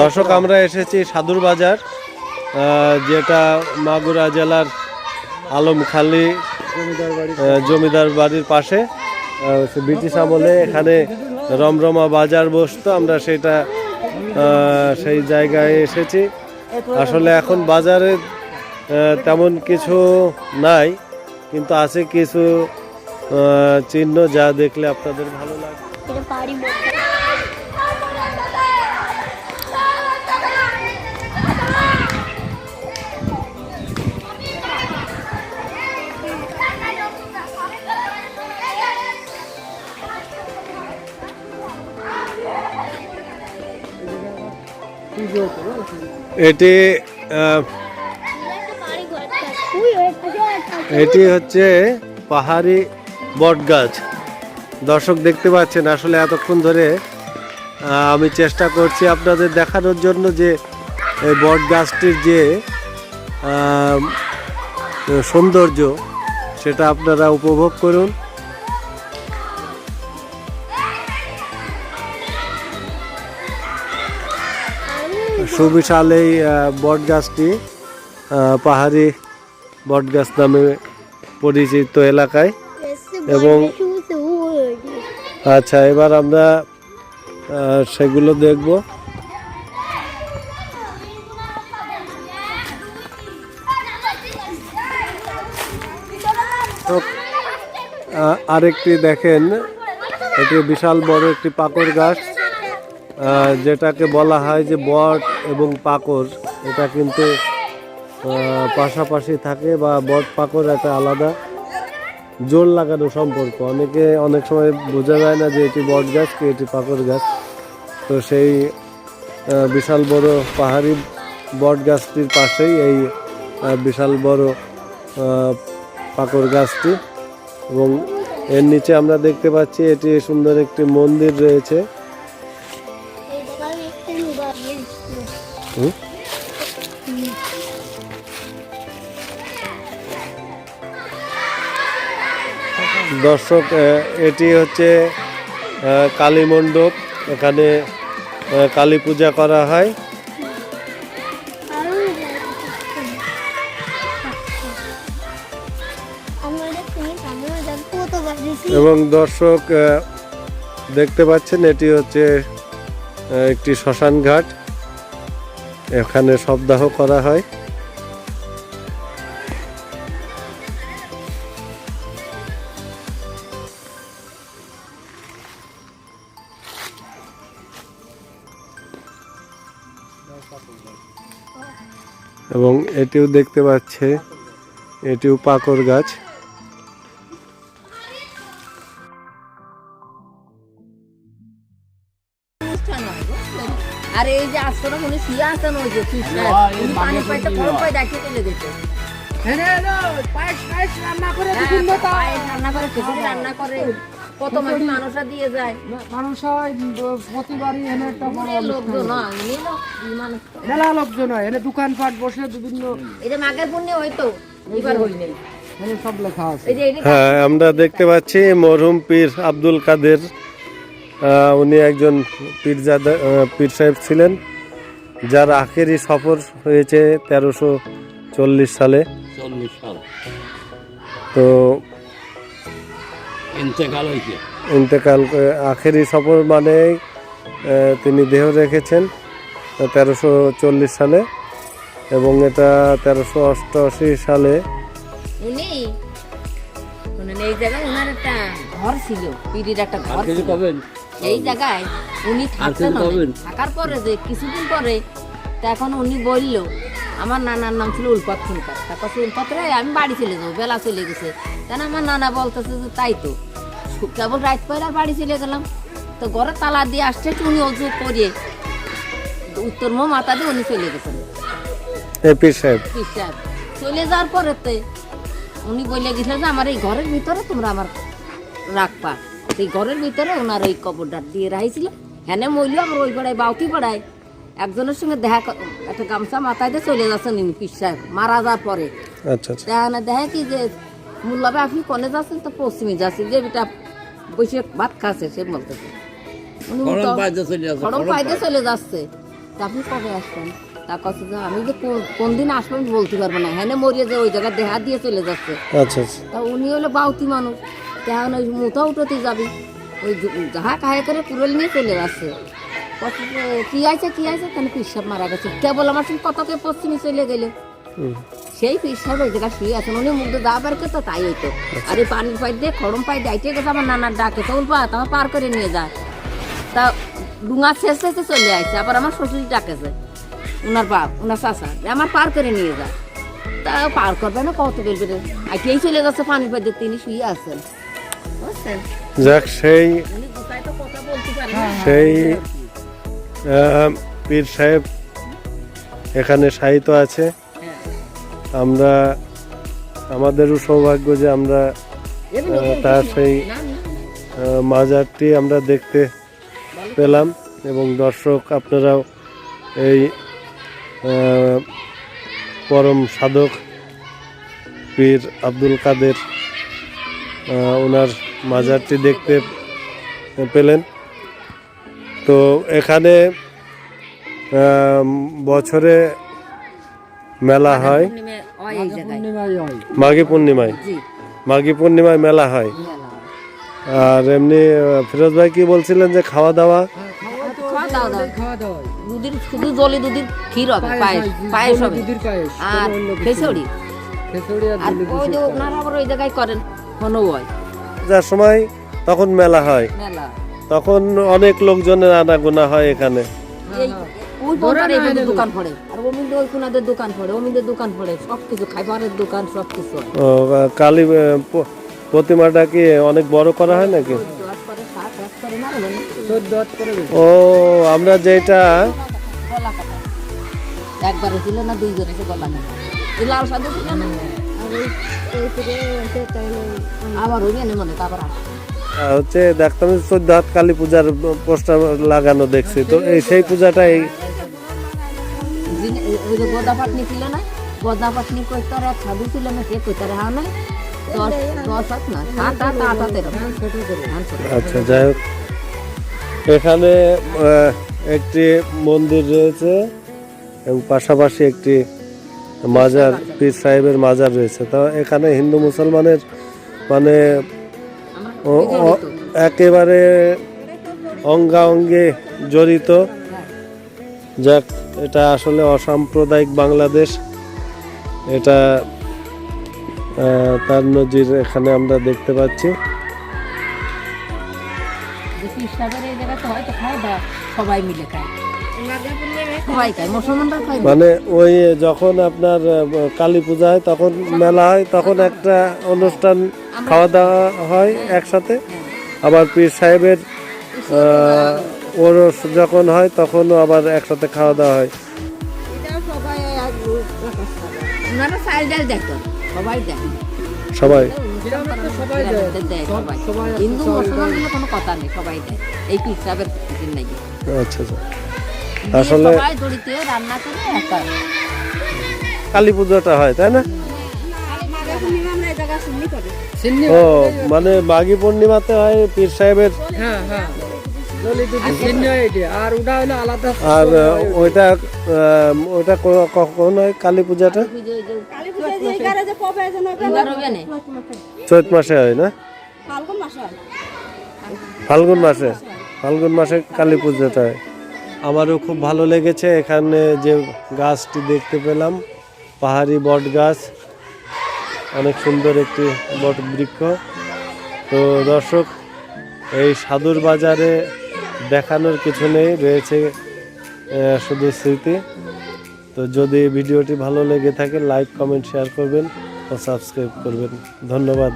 দর্শক, আমরা এসেছি সাধুর বাজার যেটা মাগুরা জেলার আলমখালি জমিদার বাড়ির পাশে ব্রিটিশ আমলে এখানে রমরমা বাজার বসতো, আমরা সেটা সেই জায়গায় এসেছি। আসলে এখন বাজারে তেমন কিছু নাই, কিন্তু আছে কিছু চিহ্ন যা দেখলে আপনাদের ভালো লাগবে এটা এটি হচ্ছে পাহাড়ি বট গাছ দর্শক দেখতে পাচ্ছেন, আসলে এতক্ষণ ধরে আমি চেষ্টা করছি আপনাদের দেখানোর জন্য যে এই বট গাছটির যে সৌন্দর্য, সেটা আপনারা উপভোগ করুন। সুবিশাল এই বট গাছটি পাহাড়ি বট গাছ নামে পরিচিত এলাকায়। এবং আচ্ছা এবার আমরা সেগুলো দেখব। আরেকটি দেখেন, এটি বিশাল বড় একটি পাকড় গাছ যেটাকে বলা হয় যে বট এবং পাকড় এটা কিন্তু পাশাপাশি থাকে বা বট পাকড় একটা আলাদা জোর লাগানো সম্পর্ক। অনেকে অনেক সময় বোঝা যায় না যে এটি বট গাছ কি এটি পাকড় গাছ। তো সেই বিশাল বড় পাহাড়ি বট গাছটির পাশেই এই বিশাল বড় পাকড় গাছটি এবং এর নিচে আমরা দেখতে পাচ্ছি এটি সুন্দর একটি মন্দির রয়েছে। দর্শক এটি হচ্ছে কালী মণ্ডপ। এখানে কালী পূজা করা হয়। এবং দর্শক দেখতে পাচ্ছেন, এটি হচ্ছে একটি শ্মশান ঘাট। এখানে শবদাহ করা হয়। এবং এটিও দেখতে পাচ্ছে এটিও পাকর গাছ। আর এই যে আশ্রম উনি শুয়ে আছেন ওই যে কৃষ্ণ উনি পানি পাইতে গরম পাই দেখে। চলে যেত পায়েস রান্না করে রান্না করে কত মানুষরা দিয়ে যায়। মানুষ হয় প্রতিবারই এনে একটা বড় লোকজন মানুষ। মেলা লোকজন হয় এনে দোকানপাট বসে বিভিন্ন যে মাঘের পুণ্যে হয়তো এবার হ্যাঁ আমরা দেখতে পাচ্ছি মরহুম পীর আব্দুল কাদের উনি একজন পীরজাদা পীর সাহেব ছিলেন যার আখেরি সফর হয়েছে তেরোশো চল্লিশ সালে। চল্লিশ সাল। তো ইন্তেকাল হয়েছে। ইন্তেকাল আখেরি সফর মানে তিনি দেহ রেখেছেন তেরোশো চল্লিশ সালে এবং এটা তেরোশো অষ্টআশি সালে। উনি এই জায়গায় ওনার একটা ঘর ছিল পিড়ির একটা ঘর এই জায়গায় উনি থাকতেন কিছু থাকার পরে যে কিছুদিন পরে তখন উনি বলল আমার নানার নাম ছিল উল্পাত খুনকার তারপর সে উল্পাত রে আমি বাড়ি চলে যাব বেলা চলে গেছে। কেন আমার নানা বলতেছে যে তাই তো কেবল রাত আর বাড়ি চলে গেলাম। তো ঘরে তালা দিয়ে আসছে উনি অজু করে উত্তর মো মাথা দিয়ে উনি চলে গেছেন। এ পীর সাহেব। পীর সাহেব। চলে যাওয়ার পরেতে উনি বলে গেছিল যে আমার এই ঘরের ভিতরে তোমরা আমার রাখবা। সেই ঘরের ভিতরে ওনার ওই কবরটা দিয়ে রাখছিল হ্যাঁ মইল আমার ওই পাড়ায় বাউকি পাড়ায়। একজনের সঙ্গে দেখা একটা গামছা মাথায় দিয়ে চলে যাচ্ছেন পীর সাহেব মারা যাওয়ার পরে। আচ্ছা আচ্ছা। দেখা দেখা কি যে মুল্লাবে আপনি কনে যাচ্ছেন? তো পশ্চিমে যাচ্ছেন যে বেটা বসে ভাত খাচ্ছে সে বলতেছে। পাইতে চলে যাচ্ছে তা আপনি কবে আসবেন? তা কথা যে আমি যে কোন- দিন আসব আমি বলতে পারব না। হ্যাঁ মরিয়ে যে ওই জায়গায় দেহা দিয়ে চলে যাচ্ছে। আচ্ছা আচ্ছা। তা উনি হলো বাউতি মানুষ। তেমন ওই মুথা উঠোতে যাবি। ওই যাহা কাহে করে কুড়েল নিয়ে চলে কত কি আছে কি আছে কেন পিসাব মারা গেছে? কেবল আমার সঙ্গে কতকে পশ্চিমে চলে গেলে। সেই পিসাব ওই জায়গায় শুয়ে আছেন উনি মুখ দিয়ে বের তো তাই হইতো। আর এই পানির পাই দিয়ে খড়ম পাই দিয়ে গেছে আমার নানার ডাকে। তখন পা আমার পার করে নিয়ে যায় তা ডুঙা শেষ শেষে চলে আসছে আবার আমার শ্বশুর ডাকেছে উনার বাপ উনার চাষা আমার পার করে নিয়ে যায় তা পার করবে না কত বের আইটেই চলে যাচ্ছে পানির পাই দিয়ে তিনি শুয়ে আছেন। যাক সেই পারেন না। সেই পীর সাহেব এখানে সাহিত্য আছে। আমরা আমাদেরও সৌভাগ্য যে আমরা তার সেই মাজারটি আমরা দেখতে পেলাম এবং দর্শক আপনারাও এই পরম সাধক পীর আব্দুল কাদের ওনার মাজারটি দেখতে পেলেন। তো এখানে বছরে মেলা হয়। মাঘী পূর্ণিমায় মাঘী পূর্ণিমায়? মেলা হয়। আর এমনি ফিরোজ ভাই কি বলছিলেন যে খাওয়া দাওয়া। দুধের শুধু জলে দুধের ক্ষীর হবে পায়েস পায়েস হবে। আর ওই যে ওনারা আবার ওই জায়গায় করেন। হয়। যার সময় তখন মেলা হয়। মেলা। তখন অনেক লোকজনের আনাগোনা হয় এখানে। ওই পরে এইভাবে দোকান পড়ে। আর ওমিন্দে ওই কোনাদের দোকান পড়ে ওমিন্দে দোকান পড়ে সব কিছু খাবারের দোকান সব কিছু ও, কালী প্রতিমাটা কি অনেক বড় করা হয় নাকি। ও আমরা যেটা একবারে ছিল না দুই জনে সে গলা এই লাল সাদা ছিল না ওই জানে মনে তারপর হচ্ছে দেখতাম চোদ্দ হাত কালী পূজার পোস্টার লাগানো দেখছি তো এই সেই পূজাটা এই যিনি- ওই যে গোদা পাটনি ছিল না গোদা পাটনি কইতে আর এক সাধু ছিল না সে কইতে আর নাই দশ দশ হাত না। আচ্ছা যাই হোক এখানে একটি মন্দির রয়েছে এবং পাশাপাশি একটি মাজার, পীর সাহেবের মাজার রয়েছে। তো এখানে হিন্দু মুসলমানের মানে একেবারে অঙ্গাঙ্গে জড়িত। যাক, এটা আসলে অসাম্প্রদায়িক বাংলাদেশ। এটা তার নজির এখানে আমরা দেখতে পাচ্ছি। সবাই মিলে খায়। মানে ওই যখন আপনার কালী পূজা হয় তখন মেলা হয় তখন একটা অনুষ্ঠান খাওয়া দাওয়া হয় একসাথে। আবার পীর সাহেবের ওরস যখন হয় তখনও আবার একসাথে খাওয়া দাওয়া হয়। সবাই হিন্দু মুসলমান কোনো কথা নেই সবাই দেয়। এই দিন নাকি আচ্ছা আচ্ছা। আসলে- কালী পুজোটা হয় তাই না? ও মানে মাঘী পূর্ণিমাতে হয় পীর সাহেবের। হ্যাঁ হ্যাঁ। আর ওটা হলো আলাদা আর আহ, ওইটা ওইটা কখন হয় কালী পূজাটা? চৈত মাসে হয় না? ফাল্গুন মাসে। ফাল্গুন মাসে কালী পুজোটা হয়। আমারও খুব ভালো লেগেছে। এখানে যে গাছটি দেখতে পেলাম, পাহাড়ি বট গাছ। অনেক সুন্দর একটি বট বৃক্ষ। তো দর্শক, এই সাধুর বাজারে দেখানোর কিছু নেই, রয়েছে শুধু স্মৃতি। তো যদি ভিডিওটি ভালো লেগে থাকে, লাইক, কমেন্ট, শেয়ার করবেন ও সাবস্ক্রাইব করবেন। ধন্যবাদ।